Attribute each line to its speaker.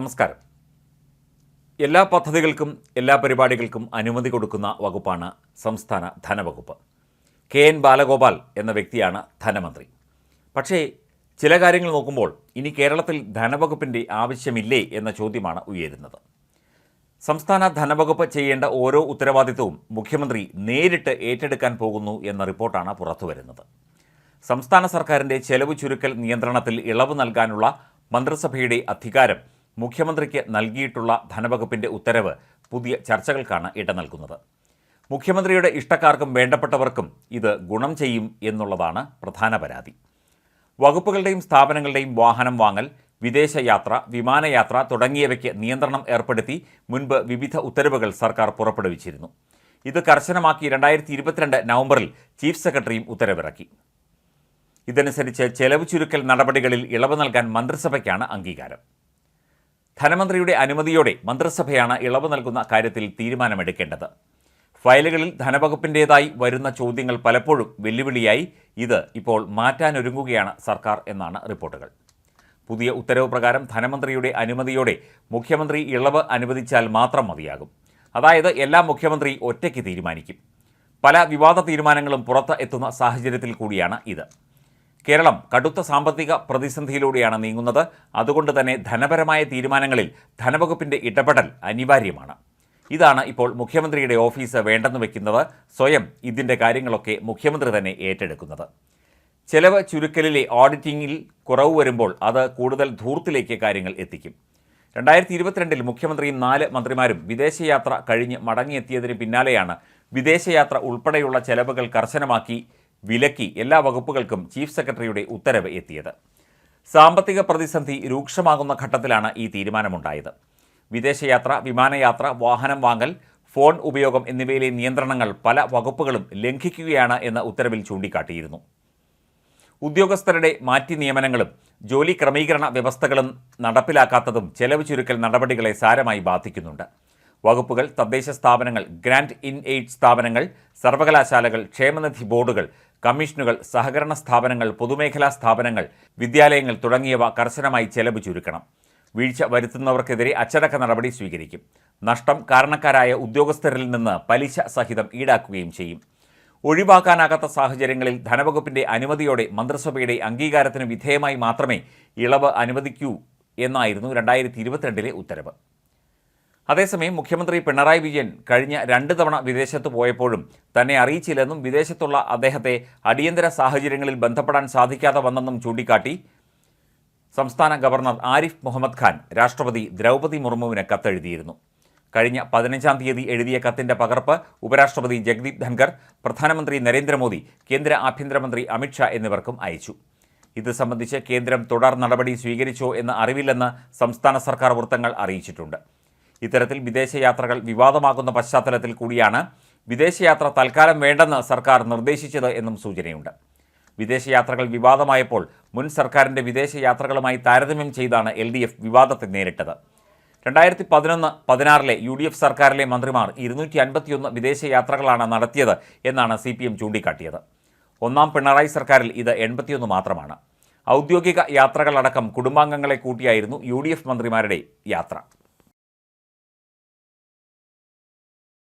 Speaker 1: നമസ്കാരം. എല്ലാ പദ്ധതികൾക്കും എല്ലാ പരിപാടികൾക്കും അനുമതി കൊടുക്കുന്ന വകുപ്പാണ് സംസ്ഥാന ധനവകുപ്പ്. കെ എൻ ബാലഗോപാൽ എന്ന വ്യക്തിയാണ് ധനമന്ത്രി. പക്ഷേ ചില കാര്യങ്ങൾ നോക്കുമ്പോൾ ഇനി കേരളത്തിൽ ധനവകുപ്പിന്റെ ആവശ്യമില്ലേ എന്ന ചോദ്യമാണ് ഉയരുന്നത്. സംസ്ഥാന ധനവകുപ്പ് ചെയ്യേണ്ട ഓരോ ഉത്തരവാദിത്വവും മുഖ്യമന്ത്രി നേരിട്ട് ഏറ്റെടുക്കാൻ പോകുന്നു എന്ന റിപ്പോർട്ടാണ് പുറത്തുവരുന്നത് സംസ്ഥാന സർക്കാരിന്റെ ചെലവ് ചുരുക്കൽ നിയന്ത്രണത്തിൽ ഇളവ് നൽകാനുള്ള മന്ത്രിസഭയുടെ അധികാരം മുഖ്യമന്ത്രിക്ക് നൽകിയിട്ടുള്ള ധനവകുപ്പിന്റെ ഉത്തരവ് പുതിയ ചർച്ചകൾക്കാണ് ഇട നൽകുന്നത്. മുഖ്യമന്ത്രിയുടെ ഇഷ്ടക്കാർക്കും വേണ്ടപ്പെട്ടവർക്കും ഇത് ഗുണം ചെയ്യും എന്നുള്ളതാണ് പ്രധാന പരാതി. വകുപ്പുകളുടെയും സ്ഥാപനങ്ങളുടെയും വാഹനം വാങ്ങൽ വിദേശയാത്ര വിമാനയാത്ര തുടങ്ങിയവയ്ക്ക് നിയന്ത്രണം ഏർപ്പെടുത്തി മുൻപ് വിവിധ ഉത്തരവുകൾ സർക്കാർ പുറപ്പെടുവിച്ചിരുന്നു. ഇത് കർശനമാക്കി രണ്ടായിരത്തി ഇരുപത്തിരണ്ട് നവംബറിൽ ചീഫ് സെക്രട്ടറിയും ഉത്തരവിറക്കി. ഇതനുസരിച്ച് ചെലവ് ചുരുക്കൽ നടപടികളിൽ ഇളവ് നൽകാൻ മന്ത്രിസഭയ്ക്കാണ് അംഗീകാരം. ധനമന്ത്രിയുടെ അനുമതിയോടെ മന്ത്രിസഭയാണ് ഇളവ് നൽകുന്ന കാര്യത്തിൽ തീരുമാനമെടുക്കേണ്ടത്. ഫയലുകളിൽ ധനവകുപ്പിന്റേതായി വരുന്ന ചോദ്യങ്ങൾ പലപ്പോഴും വെല്ലുവിളിയായി. ഇത് ഇപ്പോൾ മാറ്റാനൊരുങ്ങുകയാണ് സർക്കാർ എന്നാണ് റിപ്പോർട്ടുകൾ. പുതിയ ഉത്തരവ് പ്രകാരം ധനമന്ത്രിയുടെ അനുമതിയോടെ മുഖ്യമന്ത്രി ഇളവ് അനുവദിച്ചാൽ മാത്രം മതിയാകും. അതായത് എല്ലാ മുഖ്യമന്ത്രി ഒറ്റയ്ക്ക് തീരുമാനിക്കും. പല വിവാദ തീരുമാനങ്ങളും പുറത്ത് എത്തുന്ന സാഹചര്യത്തിൽ കൂടിയാണ് ഇത്. കേരളം കടുത്ത സാമ്പത്തിക പ്രതിസന്ധിയിലൂടെയാണ് നീങ്ങുന്നത്. അതുകൊണ്ട് തന്നെ ധനപരമായ തീരുമാനങ്ങളിൽ ധനവകുപ്പിന്റെ ഇടപെടൽ അനിവാര്യമാണ്. ഇതാണ് ഇപ്പോൾ മുഖ്യമന്ത്രിയുടെ ഓഫീസ് വേണ്ടെന്ന് വെക്കുന്നത്. സ്വയം ഇതിന്റെ കാര്യങ്ങളൊക്കെ മുഖ്യമന്ത്രി തന്നെ ഏറ്റെടുക്കുന്നത്. ചെലവ് ചുരുക്കലിലെ ഓഡിറ്റിംഗിൽ കുറവ് വരുമ്പോൾ അത് കൂടുതൽ ധൂർത്തിലേക്ക് കാര്യങ്ങൾ എത്തിക്കും. രണ്ടായിരത്തി ഇരുപത്തിരണ്ടിൽ മുഖ്യമന്ത്രിയും നാല് മന്ത്രിമാരും വിദേശയാത്ര കഴിഞ്ഞ് മടങ്ങിയെത്തിയതിന് പിന്നാലെയാണ് വിദേശയാത്ര ഉൾപ്പെടെയുള്ള ചെലവുകൾ കർശനമാക്കി വിലക്കി എല്ലാ വകുപ്പുകൾക്കും ചീഫ് സെക്രട്ടറിയുടെ ഉത്തരവ് എത്തിയത്. സാമ്പത്തിക പ്രതിസന്ധി രൂക്ഷമാകുന്ന ഘട്ടത്തിലാണ് ഈ തീരുമാനമുണ്ടായത്. വിദേശയാത്ര വിമാനയാത്ര വാഹനം വാങ്ങൽ ഫോൺ ഉപയോഗം എന്നിവയിലെ നിയന്ത്രണങ്ങൾ പല വകുപ്പുകളും ലംഘിക്കുകയാണ് എന്ന് ഉത്തരവിൽ ചൂണ്ടിക്കാട്ടിയിരുന്നു. ഉദ്യോഗസ്ഥരുടെ മാറ്റി നിയമനങ്ങളും ജോലി ക്രമീകരണ വ്യവസ്ഥകളും നടപ്പിലാക്കാത്തതും ചെലവ് ചുരുക്കൽ നടപടികളെ സാരമായി ബാധിക്കുന്നുണ്ട്. വകുപ്പുകൾ തദ്ദേശ സ്ഥാപനങ്ങൾ ഗ്രാൻഡ് ഇൻ എയ്ഡ് സ്ഥാപനങ്ങൾ സർവകലാശാലകൾ ക്ഷേമനിധി ബോർഡുകൾ കമ്മീഷനുകൾ സഹകരണ സ്ഥാപനങ്ങൾ പൊതുമേഖലാ സ്ഥാപനങ്ങൾ വിദ്യാലയങ്ങൾ തുടങ്ങിയവ കർശനമായി ചെലവ് ചുരുക്കണം. വീഴ്ച വരുത്തുന്നവർക്കെതിരെ അച്ചടക്ക നടപടി സ്വീകരിക്കും. നഷ്ടം കാരണക്കാരായ ഉദ്യോഗസ്ഥരിൽ നിന്ന് പലിശ സഹിതം ഈടാക്കുകയും ചെയ്യും. ഒഴിവാക്കാനാകാത്ത സാഹചര്യങ്ങളിൽ ധനവകുപ്പിന്റെ അനുമതിയോടെ മന്ത്രിസഭയുടെ അംഗീകാരത്തിന് വിധേയമായി മാത്രമേ ഇളവ് അനുവദിക്കൂ എന്നായിരുന്നു രണ്ടായിരത്തി ഇരുപത്തിരണ്ടിലെ ഉത്തരവ്. അതേസമയം മുഖ്യമന്ത്രി പിണറായി വിജയൻ കഴിഞ്ഞ രണ്ട് തവണ വിദേശത്ത് പോയപ്പോഴും തന്നെ അറിയിച്ചില്ലെന്നും വിദേശത്തുള്ള അദ്ദേഹത്തെ അടിയന്തര സാഹചര്യങ്ങളിൽ ബന്ധപ്പെടാൻ സാധിക്കാതെ വന്നെന്നും ചൂണ്ടിക്കാട്ടി സംസ്ഥാന ഗവർണർ ആരിഫ് മുഹമ്മദ് ഖാൻ രാഷ്ട്രപതി ദ്രൗപദി മുർമുവിന് കത്തെഴുതിയിരുന്നു. കഴിഞ്ഞ പതിനഞ്ചാം തീയതി എഴുതിയ കത്തിന്റെ പകർപ്പ് ഉപരാഷ്ട്രപതി ജഗ്ദീപ് ധൻഖർ പ്രധാനമന്ത്രി നരേന്ദ്രമോദി കേന്ദ്ര ആഭ്യന്തരമന്ത്രി അമിത്ഷാ എന്നിവർക്കും അയച്ചു. ഇത് സംബന്ധിച്ച് കേന്ദ്രം തുടർ നടപടി സ്വീകരിച്ചോ എന്ന് അറിവില്ലെന്ന് സംസ്ഥാന സർക്കാർ വൃത്തങ്ങൾ അറിയിച്ചിട്ടുണ്ട്. ഇത്തരത്തിൽ വിദേശയാത്രകൾ വിവാദമാകുന്ന പശ്ചാത്തലത്തിൽ കൂടിയാണ് വിദേശയാത്ര തൽക്കാലം വേണ്ടെന്ന് സർക്കാർ നിർദ്ദേശിച്ചത് എന്നും സൂചനയുണ്ട്. വിദേശയാത്രകൾ വിവാദമായപ്പോൾ മുൻ സർക്കാരിന്റെ വിദേശയാത്രകളുമായി താരതമ്യം ചെയ്താണ് എൽ ഡി എഫ് വിവാദത്തെ നേരിട്ടത്. രണ്ടായിരത്തി പതിനൊന്ന് പതിനാറിലെ യു ഡി എഫ് സർക്കാരിലെ മന്ത്രിമാർ ഇരുന്നൂറ്റി അൻപത്തിയൊന്ന് വിദേശയാത്രകളാണ് നടത്തിയത് എന്നാണ് സി പി എം ചൂണ്ടിക്കാട്ടിയത്. ഒന്നാം പിണറായി സർക്കാരിൽ ഇത് എൺപത്തിയൊന്ന് മാത്രമാണ്. ഔദ്യോഗിക യാത്രകളടക്കം കുടുംബാംഗങ്ങളെ കൂട്ടിയായിരുന്നു യു മന്ത്രിമാരുടെ യാത്ര.